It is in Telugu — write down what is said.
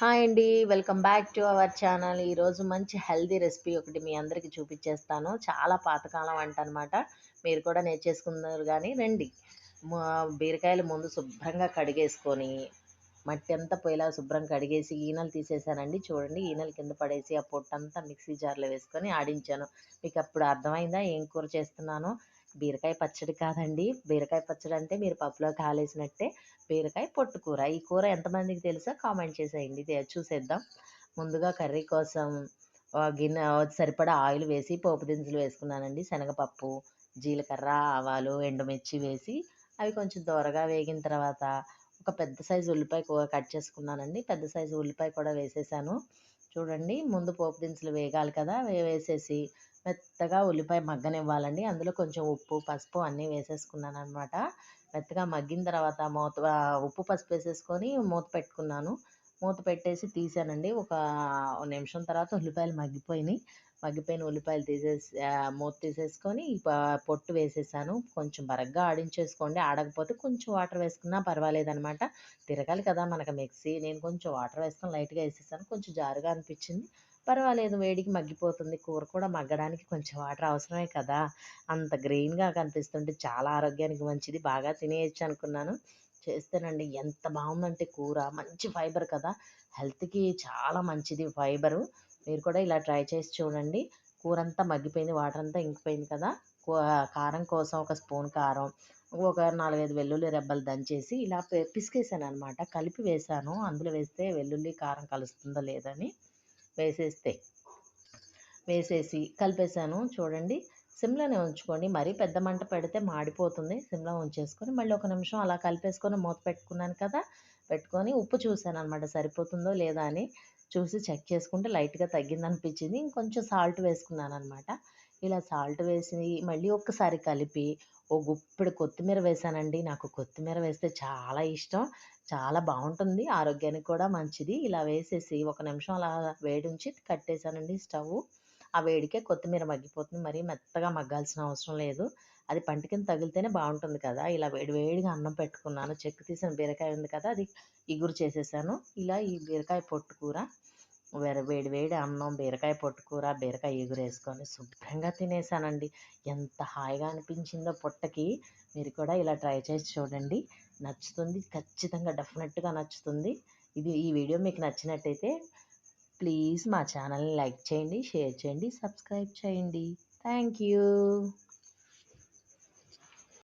హాయ్ అండి welcome back to our channel. ఈరోజు మంచి హెల్దీ రెసిపీ ఒకటి మీ అందరికీ చూపించేస్తాను చాలా పాతకాలం వంట అనమాట మీరు కూడా నేర్చేసుకున్నారు కానీ రండి. బీరకాయలు ముందు శుభ్రంగా కడిగేసుకొని మట్టి అంతా పోయేలా శుభ్రం కడిగేసి ఈనెలు తీసేసానండి. చూడండి ఈనెలు కింద పడేసి ఆ పొట్టంతా మిక్సీ జార్లో వేసుకొని ఆడించాను. మీకు అప్పుడు అర్థమైందా? ఏం కూర చేస్తున్నానో? బీరకాయ పచ్చడి కాదండి. బీరకాయ పచ్చడి అంటే మీరు పప్పులో కాలేసినట్టే. బీరకాయ పొట్టు కూర. ఈ కూర ఎంతమందికి తెలుసా? కామెంట్ చేసేయండి. చూసేద్దాం. ముందుగా కర్రీ కోసం గిన్నె సరిపడా ఆయిల్ వేసి పోపు దినుసులు వేసుకున్నానండి. శనగపప్పు జీలకర్ర ఆవాలు ఎండుమిర్చి వేసి అవి కొంచెం దూరగా వేగిన తర్వాత ఒక పెద్ద సైజు ఉల్లిపాయ కట్ చేసుకున్నానండి. పెద్ద సైజు ఉల్లిపాయ కూడా వేసేసాను. చూడండి. ముందు పోపు దినుసులు వేగాలి కదా. వేసేసి మెత్తగా ఉల్లిపాయ మగ్గనివ్వాలండి. అందులో కొంచెం ఉప్పు పసుపు అన్నీ వేసేసుకున్నాను అనమాట మెత్తగా మగ్గిన తర్వాత మూత ఉప్పు పసుపు వేసేసుకొని మూత పెట్టుకున్నాను. మూత పెట్టేసి తీసానండి. ఒక నిమిషం తర్వాత ఉల్లిపాయలు మగ్గిపోయినాయి. మగ్గిపోయిన ఉల్లిపాయలు తీసేసి మూత తీసేసుకొని పొట్టు వేసేసాను. కొంచెం బరగ్గా ఆడించేసుకోండి. ఆడకపోతే కొంచెం వాటర్ వేసుకున్నా పర్వాలేదనమాట. తిరగాలి కదా మనకు మిక్సీ. నేను కొంచెం వాటర్ వేసుకొని లైట్గా వేసేసాను. కొంచెం జారుగా అనిపించింది. పర్వాలేదు వేడికి మగ్గిపోతుంది. కూర కూడా మగ్గడానికి కొంచెం వాటర్ అవసరమే కదా. అంత గ్రీన్గా కనిపిస్తుంటే చాలా ఆరోగ్యానికి మంచిది. బాగా తినేయచ్చు అనుకున్నాను. చేస్తేనండి ఎంత బాగుందంటే కూర. మంచి ఫైబర్ కదా. హెల్త్కి చాలా మంచిది ఫైబరు. మీరు కూడా ఇలా ట్రై చేసి చూడండి. కూర అంతా మగ్గిపోయింది వాటర్ అంతా ఇంకిపోయింది కదా. కారం కోసం ఒక స్పూన్ కారం ఒక నాలుగైదు వెల్లుల్లి రెబ్బలు దంచేసి ఇలా పిసికేసాను అనమాట కలిపి వేసాను. అందులో వేస్తే వెల్లుల్లి కారం కలుస్తుందో లేదని వేసేస్తే వేసేసి కలిపేసాను. చూడండి. సిమ్లోనే ఉంచుకోండి. మరీ పెద్ద మంట పెడితే మాడిపోతుంది. సిమ్లో ఉంచేసుకొని మళ్ళీ ఒక నిమిషం అలా కలిపేసుకొని మూత పెట్టుకున్నాను కదా పెట్టుకొని ఉప్పు చూశాను అనమాట సరిపోతుందో లేదా అని చూసి చెక్ చేసుకుంటే లైట్గా తగ్గింది అనిపించింది ఇంకొంచెం సాల్ట్ వేసుకున్నాను అనమాట ఇలా సాల్ట్ వేసి మళ్ళీ ఒక్కసారి కలిపి ఓ గుప్పిడి కొత్తిమీర వేసానండి నాకు కొత్తిమీర వేస్తే చాలా ఇష్టం. చాలా బాగుంటుంది. ఆరోగ్యానికి కూడా మంచిది. ఇలా వేసేసి ఒక నిమిషం అలా వేడి ఉంచి కట్టేశానండి స్టవ్. ఆ వేడికే కొత్తిమీర మగ్గిపోతుంది. మరీ మెత్తగా మగ్గాల్సిన అవసరం లేదు. అది పంట తగిలితేనే బాగుంటుంది కదా. ఇలా వేడి వేడిగా అన్నం పెట్టుకున్నాను. చెక్కు తీసిన బీరకాయ ఉంది కదా అది ఇగురు చేసేసాను. ఇలా ఈ బీరకాయ పొట్టు కూర వేరే వేడి వేడి అన్నం బీరకాయ పొట్టుకూర బీరకాయ ఎగురేసుకొని శుభ్రంగా తినేసానండి. ఎంత హాయిగా అనిపించిందో పొట్టకి. మీరు కూడా ఇలా ట్రై చేసి చూడండి. నచ్చుతుంది. ఖచ్చితంగా డెఫినెట్గా నచ్చుతుంది. ఇది ఈ వీడియో మీకు నచ్చినట్టయితే ప్లీజ్ మా ఛానల్ని లైక్ చేయండి షేర్ చేయండి సబ్స్క్రైబ్ చేయండి. Thank you.